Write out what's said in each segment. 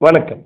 வணக்கம்.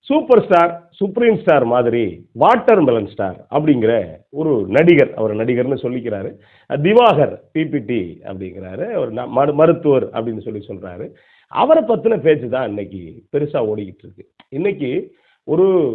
Super star supreme star மாதிரி watermelon star அப்படிங்கிற ஒரு நடிகர் அவர் நடிகர்னு சொல்லிக்கிறாரு. திவாகர் பிபிடி அப்படிங்கிறாரு. அவர் ந- மரு- மருத்துவர் அப்படின்னு சொல்லி சொல்றாரு. அவரை பத்தின பேச்சு தான் இன்னைக்கு பெருசாக ஓடிக்கிட்டு இருக்கு. இன்னைக்கு ஒரு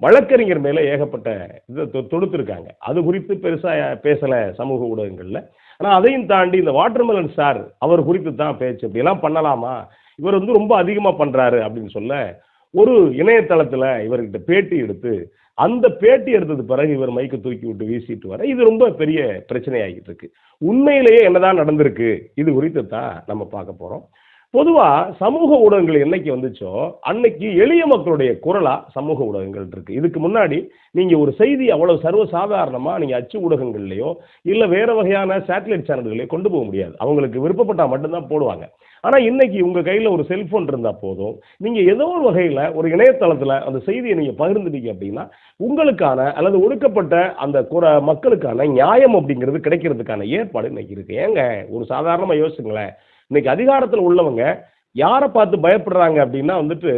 வழக்கறிஞர் மேல ஏகப்பட்ட இதை தொ- தொடுத்திருக்காங்க. அது குறித்து பெருசாக பேசல சமூக ஊடகங்கள்ல. ஆனால் அதையும் தாண்டி இந்த வாட்டர்மெலன் ஸ்டார் அவர் குறித்து தான் பேச்சு. இப்படிலாம் பண்ணலாமா? இவர் வந்து ரொம்ப அதிகமாக பண்ணுறாரு அப்படின்னு சொல்ல ஒரு இணையதளத்தில் இவர்கிட்ட பேட்டி எடுத்து அந்த பேட்டி எடுத்தது பிறகு இவர் மைக்கை தூக்கி விட்டு வீசிட்டு வர இது ரொம்ப பெரிய பிரச்சனையாகிட்டு இருக்கு. உண்மையிலேயே என்னதான் நடந்திருக்கு இது குறித்து தான் நம்ம பார்க்க போகிறோம் பொதுவாக சமூக ஊடகங்கள் என்னைக்கு வந்துச்சோ அன்னைக்கு எளிய மக்களுடைய குரலா சமூக ஊடகங்கள் இருக்கு. இதுக்கு முன்னாடி நீங்க ஒரு செய்தி அவ்வளவு சர்வசாதாரணமா நீங்க அச்சு ஊடகங்கள்லையோ இல்ல வேற வகையான சேட்டலைட் சேனல்களையோ கொண்டு போக முடியாது. அவங்களுக்கு விருப்பப்பட்டா மட்டும்தான் போடுவாங்க. ஆனா இன்னைக்கு உங்க கையில ஒரு செல்போன் இருந்தா போதும். நீங்க ஏதோ ஒரு வகையில ஒரு இணையதளத்துல அந்த செய்தியை நீங்க பகிர்ந்துட்டீங்க அப்படின்னா உங்களுக்கான அல்லது ஒடுக்கப்பட்ட அந்த குற மக்களுக்கான நியாயம் அப்படிங்கிறது கிடைக்கிறதுக்கான ஏற்பாடு இன்னைக்கு இருக்கு. ஏங்க ஒரு சாதாரணமா யோசிச்சுங்களேன். இன்னைக்கு அதிகாரத்தில் உள்ளவங்க யாரை பார்த்து பயப்படுறாங்க அப்படின்னா வந்துட்டு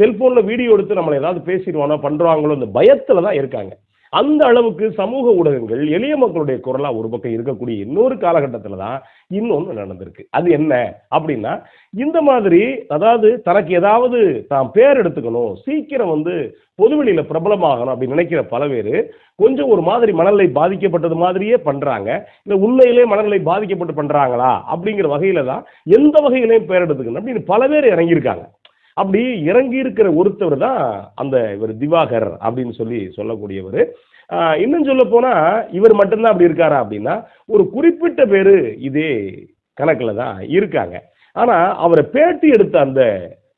செல்போனில் வீடியோ எடுத்து நம்மளை ஏதாவது பேசிடுவானோ பண்ணுறாங்களோ இந்த பயத்தில் தான் இருக்காங்க. அந்த அளவுக்கு சமூக ஊடகங்கள் எளிய மக்களுடைய குரலா ஒரு பக்கம் இருக்கக்கூடிய இன்னொரு காலகட்டத்துல தான் இன்னொன்று நடந்திருக்கு. அது என்ன அப்படின்னா இந்த மாதிரி அதாவது தனக்கு ஏதாவது தான் பேர் எடுத்துக்கணும் சீக்கிரம் வந்து பொதுவெளியில பிரபலமாகணும் அப்படின்னு நினைக்கிற பல பேர் கொஞ்சம் ஒரு மாதிரி மனநிலை பாதிக்கப்பட்டது மாதிரியே பண்றாங்க. இல்ல உண்மையிலே மனநிலை பாதிக்கப்பட்டு பண்றாங்களா அப்படிங்கிற வகையில தான் எந்த வகையிலையும் பேர் எடுத்துக்கணும் அப்படின்னு பல பேர் இறங்கியிருக்காங்க. அப்படி இறங்கி இருக்கிற ஒருத்தவர் தான் அந்த இவர் திவாகர் அப்படின்னு சொல்லி சொல்லக்கூடியவர். இன்னும் சொல்ல போனா இவர் மட்டும்தான் அப்படி இருக்காரா அப்படின்னா ஒரு குறிப்பிட்ட பேர் இதே கணக்கில் தான் இருக்காங்க. ஆனால் அவரை பேட்டி எடுத்த அந்த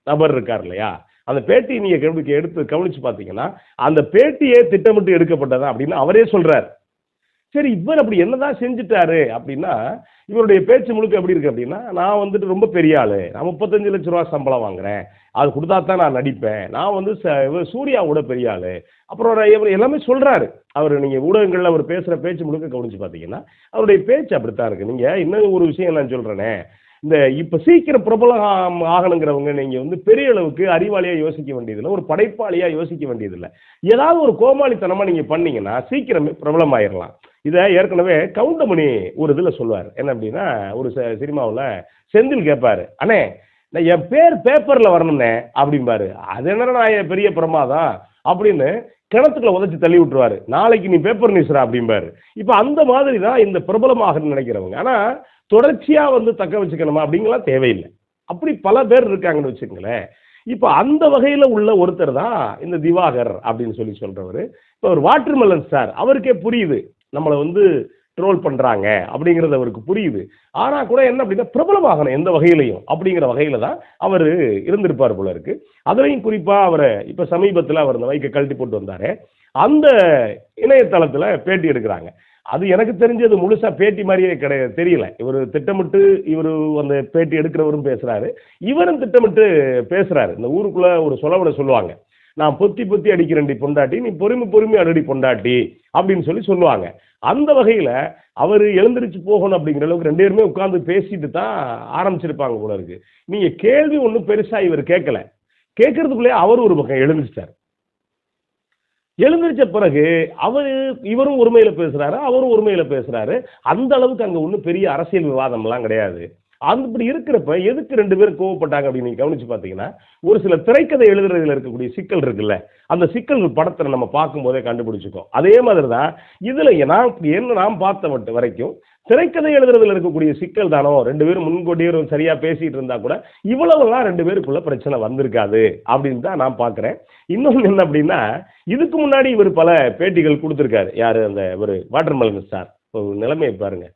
நபர் இருக்கார் இல்லையா? அந்த பேட்டி நீங்கள் கவனிக்க எடுத்து கவனிச்சு பார்த்தீங்கன்னா அந்த பேட்டியே திட்டமிட்டு எடுக்கப்பட்டதா அப்படின்னு அவரே சொல்கிறார் சரி இவர் அப்படி என்னதான் செஞ்சுட்டாரு அப்படின்னா இவருடைய பேச்சு முழுக்க எப்படி இருக்கு அப்படின்னா நான் வந்துட்டு ரொம்ப பெரிய ஆளு. நான் முப்பத்தஞ்சு லட்ச ரூபா சம்பளம் வாங்குறேன். அது கொடுத்தா தான் நான் நடிப்பேன். நான் வந்து சூர்யா கூட சூர்யாவோட பெரிய ஆளு. அப்புறம் இவர் எல்லாமே சொல்றாரு. அவர் நீங்க ஊடகங்கள்ல அவர் பேசுற பேச்சு முழுக்க கவனிச்சு பார்த்தீங்கன்னா அவருடைய பேச்சு அப்படித்தான் இருக்கு. நீங்க இன்னும் ஒரு விஷயம் நான் சொல்றேனே. இந்த இப்ப சீக்கிரம் பிரபலம் ஆகணுங்கிறவங்க நீங்க வந்து பெரிய அளவுக்கு அறிவாளியா யோசிக்க வேண்டியதில்லை. ஒரு படைப்பாளியா யோசிக்க வேண்டியதில்லை. ஏதாவது ஒரு கோமாளித்தனமா நீங்க பண்ணீங்கன்னா சீக்கிரமே பிரபலம் ஆயிரலாம் இதை ஏற்கனவே கவுண்டமணி ஒரு இதில் சொல்லுவார். என்ன அப்படின்னா ஒரு சினிமாவில் செந்தில் கேட்பாரு அண்ணே நான் என் பேர் பேப்பரில் வரணும்னே அப்படிம்பாரு. அது என்னடா நான் என் பெரிய பிரமாதம் அப்படின்னு கிணத்துக்குள்ள உதச்சி தள்ளி விட்டுருவாரு. நாளைக்கு நீ பேப்பர் நியூஸ்ரா அப்படிம்பாரு. இப்போ அந்த மாதிரி தான் இந்த பிரபலமாக நினைக்கிறவங்க. ஆனால் தொடர்ச்சியாக வந்து தக்க வச்சுக்கணுமா அப்படிங்கலாம் தேவையில்லை. அப்படி பல பேர் இருக்காங்கன்னு வச்சுக்கங்களேன். இப்போ அந்த வகையில் உள்ள ஒருத்தர் தான் இந்த திவாகர் அப்படின்னு சொல்லி சொல்கிறவர் இப்போ ஒரு வாட்டர்மெலன் சார். அவருக்கே புரியுது. நம்மளை வந்து ட்ரோல் பண்றாங்க அப்படிங்கிறது அவருக்கு புரியுது. ஆனா கூட என்ன அப்படின்னா பிரபலமாகணும் எந்த வகையிலையும் அப்படிங்கிற வகையில தான் அவர் இருந்திருப்பார் போல இருக்கு. அதுலையும் குறிப்பா அவரை இப்ப சமீபத்தில் அவர் இந்த வைக்க கழட்டி போட்டு வந்தாரு. அந்த இணையதளத்துல பேட்டி எடுக்கிறாங்க. அது எனக்கு தெரிஞ்சது முழுசா பேட்டி மாதிரியே கிடையாது தெரியல. இவர் திட்டமிட்டு இவர் அந்த பேட்டி எடுக்கிறவரும் பேசுறாரு. இவரும் திட்டமிட்டு பேசுறாரு. இந்த ஊருக்குள்ள ஒரு சொலவனை சொல்லுவாங்க. நான் பொத்தி பொத்தி அடிக்கிறேன்டி பொண்டாட்டி நீ பொறுமை பொறுமை அடடி பொண்டாட்டி அப்படின்னு சொல்லி சொல்லுவாங்க. அந்த வகையில் அவர் எழுந்திரிச்சு போகணும் அப்படிங்கிற அளவுக்கு ரெண்டு பேருமே உட்காந்து பேசிட்டு தான் ஆரம்பிச்சிருப்பாங்க போல இருக்கு. நீங்கள் கேள்வி ஒன்றும் பெருசாக இவர் கேட்கல. கேட்கறதுக்குள்ளே அவர் ஒரு பக்கம் எழுந்திருச்சிட்டார் எழுந்திரிச்ச பிறகு அவர் இவரும் உரிமையில் பேசுகிறாரு அவரும் உரிமையில் பேசுகிறாரு அந்த அளவுக்கு அங்கே ஒன்றும் பெரிய அரசியல் விவாதம்லாம் கிடையாது. அந்த இப்படி இருக்கிறப்ப எதுக்கு ரெண்டு பேரும் கோவப்பட்டாங்க அப்படின்னு நீங்க கவனிச்சு பார்த்தீங்கன்னா ஒரு சில திரைக்கதை எழுதுறதுல இருக்கக்கூடிய சிக்கல் இருக்குல்ல அந்த சிக்கல் படத்தை நம்ம பார்க்கும்போதே கண்டுபிடிச்சிக்கோ அதே மாதிரி தான் இதுல நான் என்ன நான் பார்த்த வரைக்கும் திரைக்கதை எழுதுறதுல இருக்கக்கூடிய சிக்கல் தானோ ரெண்டு பேரும் முன்கூட்டியே சரியா பேசிட்டு இருந்தா கூட இவ்வளவுலாம் ரெண்டு பேருக்குள்ள பிரச்சனை வந்திருக்காது அப்படின்னு தான் நான் பாக்குறேன் இன்னொன்று என்ன அப்படின்னா இதுக்கு முன்னாடி இவர் பல பேட்டிகள் கொடுத்துருக்காரு. யாரு? அந்த ஒரு வாட்டர்மலன் ஸ்டார் ஒரு நிலைமையை பாருங்க.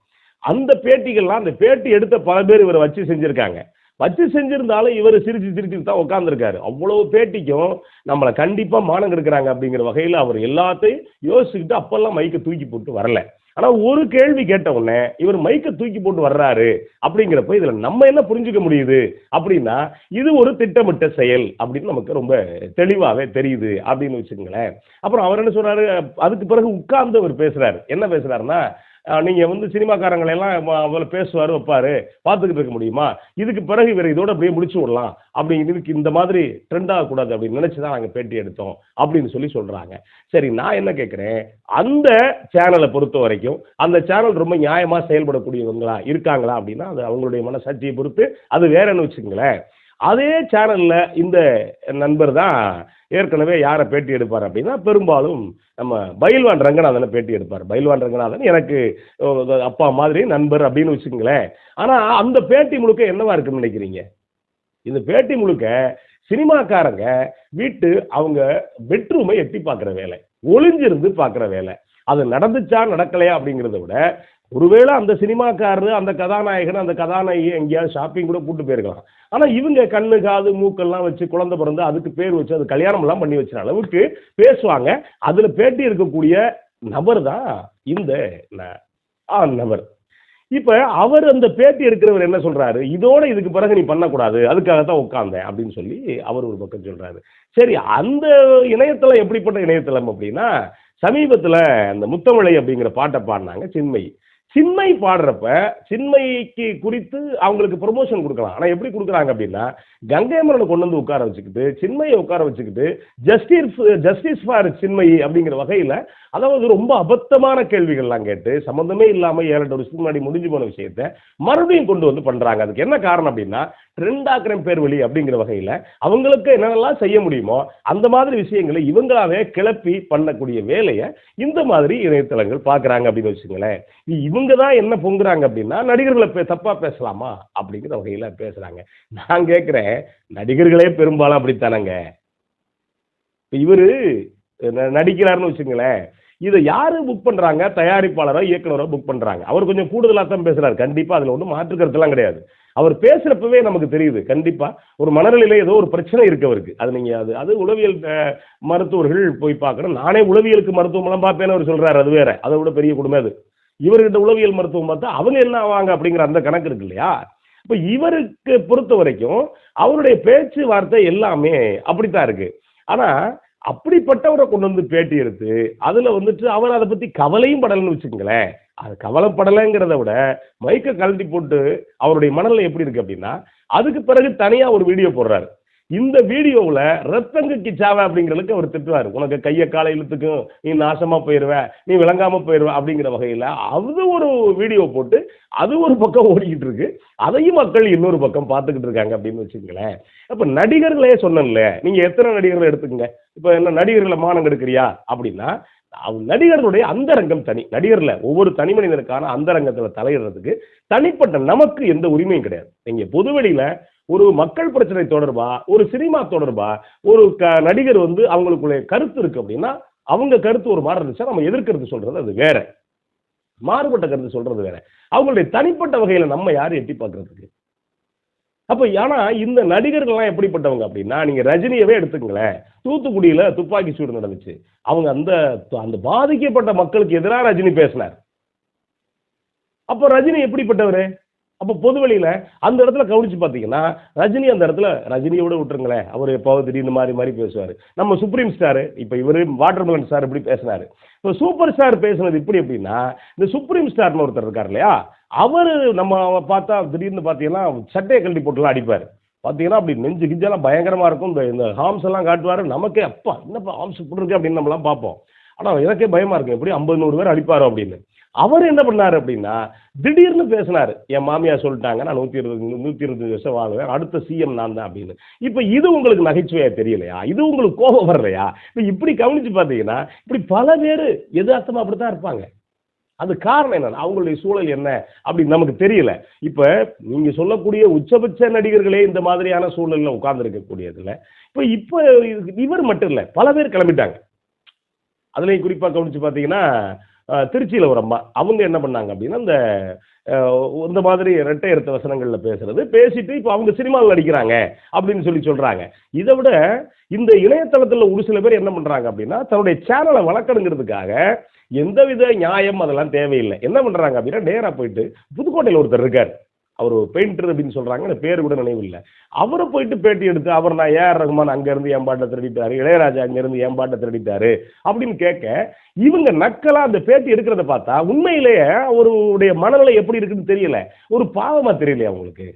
அந்த பேட்டிகள்லாம் அந்த பேட்டி எடுத்த பல பேர் இவரை வச்சு செஞ்சுருக்காங்க. வச்சு செஞ்சிருந்தாலும் இவர் சிரிச்சு சிரிச்சு தான் உட்காந்துருக்காரு அவ்வளவு பேட்டிக்கும் நம்மளை கண்டிப்பாக மானம் கெடுக்கிறாங்க அப்படிங்கிற வகையில் அவர் எல்லாத்தையும் யோசிச்சுக்கிட்டு அப்பெல்லாம் மைக்கை தூக்கி போட்டு வரல. ஆனால் ஒரு கேள்வி கேட்ட உடனே இவர் மைக்கை தூக்கி போட்டு வர்றாரு அப்படிங்கிறப்ப இதில் நம்ம என்ன புரிஞ்சுக்க முடியுது அப்படின்னா இது ஒரு திட்டமிட்ட செயல் அப்படின்னு நமக்கு ரொம்ப தெளிவாகவே தெரியுது அப்படின்னு வச்சுக்கோங்களேன். அப்புறம் அவர் என்ன சொல்கிறாரு அதுக்கு பிறகு உட்கார்ந்து அவர் பேசுகிறாரு என்ன பேசுகிறாருன்னா நீங்கள் வந்து சினிமாக்காரங்களை எல்லாம் பேசுவார் வைப்பார். பார்த்துக்கிட்டு இருக்க முடியுமா? இதுக்கு பிறகு இவர் இதோட அப்படியே முடிச்சு விடலாம். அப்படிங்கிறதுக்கு இந்த மாதிரி ட்ரெண்ட் ஆகக்கூடாது அப்படின்னு நினச்சி தான் நாங்கள் பேட்டி எடுத்தோம் அப்படின்னு சொல்லி சொல்கிறாங்க சரி நான் என்ன கேட்குறேன்? அந்த சேனலை பொறுத்த வரைக்கும் அந்த சேனல் ரொம்ப நியாயமாக செயல்படக்கூடியவங்களா இருக்காங்களா அப்படின்னா அது அவங்களுடைய மனசாட்சியை பொறுத்து அது வேறன்னு வச்சுங்களேன் அதே சேனலில் இந்த நண்பர் தான் ஏற்கனவே யாரை பேட்டி எடுப்பார் அப்படின்னா பெரும்பாலும் நம்ம பயில்வான் ரங்கநாதனை பேட்டி எடுப்பார். பயில்வான் ரங்கநாதன் எனக்கு அப்பா மாதிரி நண்பர் அப்படின்னு வச்சுக்கங்களேன். ஆனால் அந்த பேட்டி முழுக்க என்னவா இருக்குன்னு நினைக்கிறீங்க? இந்த பேட்டி முழுக்க சினிமாக்காரங்க வீட்டு அவங்க பெட்ரூமை எட்டி பார்க்குற வேலை. ஒளிஞ்சிருந்து பார்க்குற வேலை. அது நடந்துச்சா நடக்கலையா அப்படிங்கிறத விட ஒருவேளை அந்த சினிமாக்காரரு அந்த கதாநாயகன் அந்த கதாநாயகி எங்கேயாவது ஷாப்பிங் கூட கூட்டு போயிருக்கலாம். ஆனால் இவங்க கண்ணு காது மூக்கெல்லாம் வச்சு குழந்தை பிறந்து அதுக்கு பேர் வச்சு அது கல்யாணம்லாம் பண்ணி வச்ச அளவுக்கு பேசுவாங்க. அதில் பேட்டி இருக்கக்கூடிய நபர் தான் இந்த ஆ நபர். இப்போ அவர் அந்த பேட்டி எடுக்கிறவர் என்ன சொல்கிறாரு இதோட இதுக்கு பிறகு நீ பண்ணக்கூடாது. அதுக்காக தான் உட்காந்தேன் அப்படின்னு சொல்லி அவர் ஒரு பக்கம் சொல்கிறாரு சரி அந்த இணையதளம் எப்படிப்பட்ட இணையதளம் அப்படின்னா சமீபத்தில் அந்த முத்தமிழை அப்படிங்கிற பாட்டை பாடினாங்க சின்மை சின்மை பாடுறப்ப சின்மைக்கு குறித்து அவங்களுக்கு ப்ரொமோஷன் கொடுக்கலாம். ஆனால் எப்படி கொடுக்குறாங்க அப்படின்னா கங்கைமரனை கொண்டு வந்து உட்கார வச்சுக்கிட்டு சின்மையை உட்கார வச்சுக்கிட்டு ஜஸ்டிஸ் ஜஸ்டிஸ் ஃபார் சின்மை அப்படிங்கிற வகையில் அதாவது ரொம்ப அபத்தமான கேள்விகள்லாம் கேட்டு சம்மந்தமே இல்லாமல் ஏழு வருஷத்துக்கு முன்னாடி முடிஞ்சு போன விஷயத்த மறுபடியும் கொண்டு வந்து பண்ணுறாங்க அதுக்கு என்ன காரணம் அப்படின்னா ட்ரெண்டாக்கிற பேர் வழி அப்படிங்கிற வகையில் அவங்களுக்கு என்னென்னலாம் செய்ய முடியுமோ அந்த மாதிரி விஷயங்களை இவங்களாவே கிளப்பி பண்ணக்கூடிய வேலையை இந்த மாதிரி இணையதளங்கள் பார்க்குறாங்க அப்படின்னு வச்சுங்களேன் இவங்க தான் என்ன பொங்குறாங்க அப்படின்னா நடிகர்களை பே தப்பாக பேசலாமா? அப்படிங்கிற வகையில் பேசுகிறாங்க நான் கேட்குறேன் நடிகர்களே பெரும்பாலும் அப்படித்தானங்க? இப்போ இவர் நடிக்கிறாருன்னு வச்சுங்களேன் இதை யாரு புக் பண்றாங்க? தயாரிப்பாளரோ இயக்குனரோ புக் பண்றாங்க. அவர் கொஞ்சம் கூடுதலாக தான் பேசுறாரு. கண்டிப்பா அதுல ஒன்றும் மாற்று கருத்துலாம் கிடையாது. அவர் பேசுறப்பவே நமக்கு தெரியுது. கண்டிப்பா ஒரு மனநிலையில ஏதோ ஒரு பிரச்சனை இருக்கு அவருக்கு. அது நீங்க அது அது உளவியல் மருத்துவர்கள் போய் பார்க்கணும். நானே உளவியலுக்கு மருத்துவமெல்லாம் பார்ப்பேன்னு அவர் சொல்றாரு. அது வேற. அதை விட பெரிய கொடுமை அது. இவர்கிட்ட உளவியல் மருத்துவம் பார்த்தா அவங்க என்ன ஆவாங்க அப்படிங்கிற அந்த கணக்கு இருக்கு இல்லையா? இப்போ இவருக்கு பொறுத்த வரைக்கும் அவருடைய பேச்சு வார்த்தை எல்லாமே அப்படித்தான் இருக்கு. ஆனா அப்படிப்பட்டவரை கொண்டு வந்து பேட்டி எடுத்து அதுல வந்துட்டு அவர் அதை பத்தி கவலையும் படலைன்னு வச்சுக்கங்களேன். அது கவலைப்படலைங்கிறத விட மைக்கை கழட்டி போட்டு அவருடைய மனநிலை எப்படி இருக்கு அப்படின்னா அதுக்கு பிறகு தனியா ஒரு வீடியோ போடுறாரு. இந்த வீடியோவில் ரத்தங்க கிச்சாவை அப்படிங்கிறதுக்கு அவர் திட்டுவார். உனக்கு கையை காலை இழுத்துக்கும் நீ நாசமாக போயிடுவ நீ விளங்காமல் போயிடுவ அப்படிங்கிற வகையில் அது ஒரு வீடியோ போட்டு அது ஒரு பக்கம் ஓடிக்கிட்டு இருக்கு. அதையும் மக்கள் இன்னொரு பக்கம் பார்த்துக்கிட்டு இருக்காங்க அப்படின்னு வச்சுக்கங்களேன். அப்போ நடிகர்களே சொன்னேன்ல நீங்கள் எத்தனை நடிகர்களை எடுத்துக்கங்க? இப்போ என்ன நடிகர்களை மானம் எடுக்கிறியா அப்படின்னா நடிகர்களுடைய அந்தரங்கம் தனி. நடிகர்ல ஒவ்வொரு தனி மனிதனுக்கான அந்தரங்கத்தில் தலையிடுறதுக்கு தனிப்பட்ட நமக்கு எந்த உரிமையும் கிடையாது. நீங்கள் பொதுவெளியில் ஒரு மக்கள் பிரச்சனை தொடர்பா ஒரு சினிமா தொடர்பா ஒரு க நடிகர் வந்து அவங்களுக்குள்ள கருத்து இருக்கு அப்படின்னா அவங்க கருத்து ஒரு மாதிரி இருந்துச்சா நம்ம எதிர்க்கிறது சொல்றது அது வேற. மாறுபட்ட கருத்து சொல்றது வேற. அவங்களுடைய தனிப்பட்ட வகையில நம்ம யார் எட்டி பார்க்கறதுக்கு? அப்ப ஆனா இந்த நடிகர்கள்லாம் எப்படிப்பட்டவங்க அப்படின்னா நீங்க ரஜினியவே எடுத்துக்கங்களேன். தூத்துக்குடியில துப்பாக்கி சூடு நடந்துச்சு. அவங்க அந்த அந்த பாதிக்கப்பட்ட மக்களுக்கு எதிராக ரஜினி பேசினார். அப்போ ரஜினி எப்படிப்பட்டவர்? அப்போ பொதுவெளியில் அந்த இடத்துல கவனிச்சு பார்த்தீங்கன்னா ரஜினி அந்த இடத்துல ரஜினியோட விட்டுருங்களேன். அவர் எப்போ திடீர்னு மாறி மாறி பேசுவார். நம்ம சுப்ரீம் ஸ்டார் இப்போ இவர் வாட்டர்மெலன் ஸ்டார் இப்படி பேசினார். இப்போ சூப்பர் ஸ்டார் பேசுனது இப்படி எப்படின்னா இந்த சுப்ரீம் ஸ்டார்னு ஒருத்தர் இருக்கார் இல்லையா? அவர் நம்ம பார்த்தா திடீர்னு பார்த்தீங்கன்னா சட்டையை கழட்டி போட்டுலாம் அடிப்பார். பார்த்தீங்கன்னா அப்படி நெஞ்சு கிஞ்செல்லாம் பயங்கரமாக இருக்கும். இந்த இந்த ஹாம்ஸ் எல்லாம் காட்டுவார். நமக்கே அப்பா என்னப்பா ஹார்ம்ஸ் இப்படி இருக்கு அப்படின்னு நம்மலாம் பார்ப்போம். ஆனால் எனக்கே பயமாக இருக்கும். எப்படி ஐம்பது நூறு பேர் அடிப்பாரோ அப்படின்னு. அவர் என்ன பண்ணாரு அப்படின்னா திடீர்னு பேசினாரு. என் மாமியார் சொல்லிட்டாங்க நான் நூற்றி இருபது நூற்றி இருபது வருஷம் வாழ்வேன் அடுத்த சிஎம் நான் தான் அப்படின்னு. இப்போ இது உங்களுக்கு நகைச்சுவையா தெரியலையா? இது உங்களுக்கு கோபம் வரலையா? இப்போ இப்படி கவனிச்சு பார்த்தீங்கன்னா இப்படி பல பேர் எதார்த்தமா அப்படி தான் இருப்பாங்க. அது காரணம் என்ன அவங்களுடைய சூழல் என்ன அப்படின்னு நமக்கு தெரியல. இப்ப நீங்க சொல்லக்கூடிய உச்சபட்ச நடிகர்களே இந்த மாதிரியான சூழல்ல உட்கார்ந்து இப்போ இப்ப இப்ப இவர் மட்டும் இல்ல பல பேர் கிளம்பிட்டாங்க. அதுலயும் குறிப்பா கவனிச்சு பாத்தீங்கன்னா திருச்சியில் ஒரு அம்மா. அவங்க என்ன பண்ணாங்க அப்படின்னா இந்த இந்த மாதிரி இரட்டை எடுத்த வசனங்களில் பேசுறது பேசிட்டு இப்போ அவங்க சினிமாவில் நடிக்கிறாங்க அப்படின்னு சொல்லி சொல்றாங்க. இதை விட இந்த இணையதளத்தில் ஒரு சில பேர் என்ன பண்றாங்க அப்படின்னா தன்னுடைய சேனலை வளர்க்கணுங்கிறதுக்காக எந்தவித நியாயம் அதெல்லாம் தேவையில்லை. என்ன பண்றாங்க அப்படின்னா நேராக போயிட்டு புதுக்கோட்டையில் ஒருத்தர் இருக்கார். அவர் பெயிண்டர் அப்படின்னு சொல்றாங்க எனக்கு பேர் கூட நினைவு இல்லை. அவரை போயிட்டு பேட்டி எடுத்து அவர் நான் ஏஆர் ரகுமான் அங்கேருந்து என் பாட்டை திருடிட்டாரு இளையராஜா அங்கேருந்து என் பாட்டை திருடிட்டாரு அப்படின்னு கேட்க இவங்க நக்கலா அந்த பேட்டி எடுக்கிறத பார்த்தா உண்மையிலேயே அவருடைய மனநிலை எப்படி இருக்குன்னு தெரியல. ஒரு பாவமா தெரியலையா அவங்களுக்கு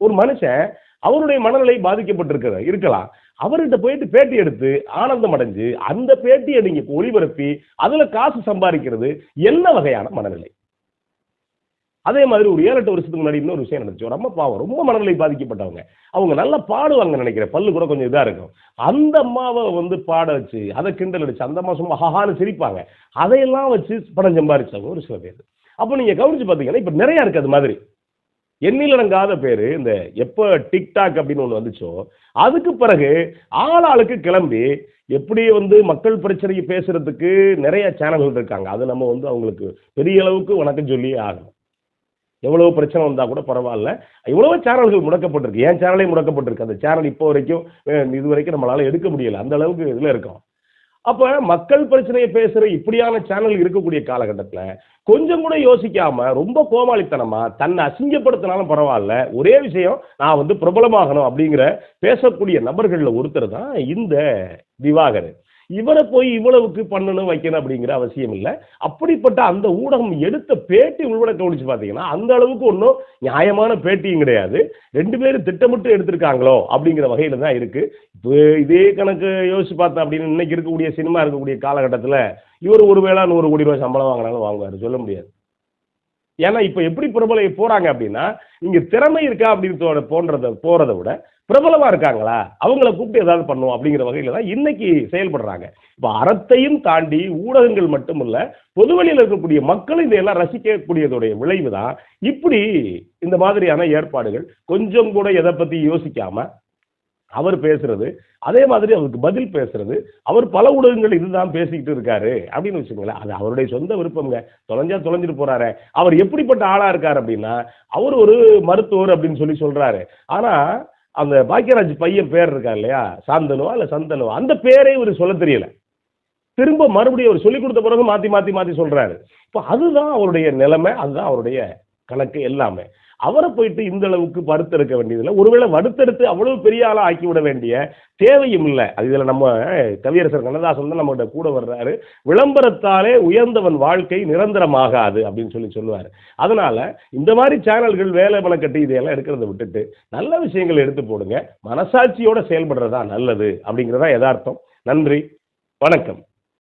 ஒரு மனுஷன் அவருடைய மனநிலை பாதிக்கப்பட்டிருக்கிற இருக்கலாம். அவர்கிட்ட போயிட்டு பேட்டி எடுத்து ஆனந்தம் அடைஞ்சு அந்த பேட்டியை நீங்க ஒளிபரப்பி அதுல காசு சம்பாதிக்கிறது என்ன வகையான மனநிலை? அதே மாதிரி ஒரு ஏழு எட்டு வருஷத்துக்கு முன்னாடி இன்னொரு விஷயம் நடந்துச்சு. ஒரு அம்மா பாவம் ரொம்ப மனநிலை பாதிக்கப்பட்டவங்க. அவங்க நல்லா பாடுவாங்க நினைக்கிறேன். பல்லு கூட கொஞ்சம் இதாக இருக்கும். அந்த அம்மாவை வந்து பாட வச்சு அதை கிண்டல் அடிச்சு அந்த அம்மா சும்மா ஹஹான்னு சிரிப்பாங்க. அதையெல்லாம் வச்சு பணம் சம்பாரிச்சாங்க ஒரு சில பேர். அப்போ நீங்கள் கவனிச்சு பார்த்தீங்கன்னா இப்போ நிறையா இருக்கு அது மாதிரி. எண்ணிலடங்காத பேர் இந்த எப்போ டிக்டாக் அப்படின்னு ஒன்று வந்துச்சோ அதுக்கு பிறகு ஆள் ஆளுக்கு கிளம்பி எப்படி வந்து மக்கள் பிரச்சனையை பேசுறதுக்கு நிறைய சேனல்கள் இருக்காங்க. அது நம்ம வந்து அவங்களுக்கு பெரிய அளவுக்கு வணக்கம் சொல்லியே ஆகணும். எவ்வளவு பிரச்சனை வந்தால் கூட பரவாயில்ல. இவ்வளவு சேனல்கள் முடக்கப்பட்டிருக்கு. என் சேனலே முடக்கப்பட்டிருக்கு? அந்த சேனல் இப்போ வரைக்கும் இது வரைக்கும் நம்மளால எடுக்க முடியல. அந்த அளவுக்கு இதில் இருக்கோம். அப்போ மக்கள் பிரச்சனையை பேசுகிற இப்படியான சேனல் இருக்கக்கூடிய காலகட்டத்தில் கொஞ்சம் கூட யோசிக்காம ரொம்ப கோமாளித்தனமாக தன்னை அசிங்கப்படுத்தினாலும் பரவாயில்ல. ஒரே விஷயம் நான் வந்து பிரபலமாகணும் அப்படிங்கிற பேசக்கூடிய நபர்களில் ஒருத்தர் தான் இந்த திவாகர். இவரை போய் இவ்வளவுக்கு பண்ணணும் வைக்கணும் அப்படிங்கிற அவசியம் இல்லை. அப்படிப்பட்ட அந்த ஊடகம் எடுத்த பேட்டி உள்பட கவனிச்சு பார்த்தீங்கன்னா அந்த அளவுக்கு ஒன்றும் நியாயமான பேட்டியும் கிடையாது. ரெண்டு பேரும் திட்டமிட்டு எடுத்திருக்காங்களோ அப்படிங்கிற வகையில் தான் இருக்கு. இப்போ இதே கணக்கு யோசிச்சு பார்த்தேன் அப்படின்னு இன்னைக்கு இருக்கக்கூடிய சினிமா இருக்கக்கூடிய காலகட்டத்தில் இவர் ஒரு ஒருவேளை நூறு கோடி ரூபாய் சம்பளம் வாங்கினாலும் வாங்குவார் சொல்ல முடியாது. ஏன்னா இப்போ எப்படி பிரபல போறாங்க அப்படின்னா நீங்கள் திறமை இருக்கா அப்படின்னு தோ- போன்றத போறதை விட பிரபலமாக இருக்காங்களா? அவங்கள கூப்பிட்டு ஏதாவது பண்ணுவோம் அப்படிங்கிற வகையில் தான் இன்னைக்கு செயல்படுறாங்க. இப்போ அறத்தையும் தாண்டி ஊடகங்கள் மட்டுமல்ல பொதுவெளியில் இருக்கக்கூடிய மக்களும் இதையெல்லாம் ரசிக்கக்கூடியதுடைய விளைவு தான் இப்படி இந்த மாதிரியான ஏற்பாடுகள். கொஞ்சம் கூட எதை பற்றி யோசிக்காம அவர் பேசுறது அதே மாதிரி அவருக்கு பதில் பேசுறது அவர் பல ஊடகங்கள் இதுதான் பேசிக்கிட்டு இருக்காரு அப்படின்னு வச்சுக்கோங்களேன் அது அவருடைய சொந்த விருப்பங்க தொலைஞ்சா தொலைஞ்சிட்டு போறாரு. அவர் எப்படிப்பட்ட ஆளா இருக்காரு அப்படின்னா அவர் ஒரு மருத்துவர் அப்படின்னு சொல்லி சொல்றாரு. ஆனா அந்த பாக்கியராஜ் பையன் பேர் இருக்கா இல்லையா? சாந்தனுவா இல்லை சந்தனுவா அந்த பேரே இவர் சொல்ல தெரியல. திரும்ப மறுபடியும் அவர் சொல்லிக் கொடுத்த பிறகு மாற்றி மாற்றி மாற்றி சொல்கிறாரு இப்போ அதுதான் அவருடைய நிலைமை அதுதான் அவருடைய கணக்கு எல்லாமே. அவரை போயிட்டு இந்த அளவுக்கு வறுத்தெடுக்க வேண்டியதில்லை. ஒருவேளை வறுத்தெடுத்து அவ்வளவு பெரிய ஆளாக ஆக்கி விட வேண்டிய தேவையும் இல்லை. அது இதில் நம்ம கவியரசர் கண்ணதாசன் தான் நம்மகிட்ட கூட வர்றாரு. விளம்பரத்தாலே உயர்ந்தவன் வாழ்க்கை நிரந்தரமாகாது அப்படின்னு சொல்லி சொல்லுவார். அதனால இந்த மாதிரி சேனல்கள் வேலை மெனக்கட்டி இதையெல்லாம் எடுக்கிறத விட்டுட்டு நல்ல விஷயங்கள் எடுத்து போடுங்க. மனசாட்சியோட செயல்படுறதா நல்லது அப்படிங்கிறதா யதார்த்தம். நன்றி. வணக்கம்.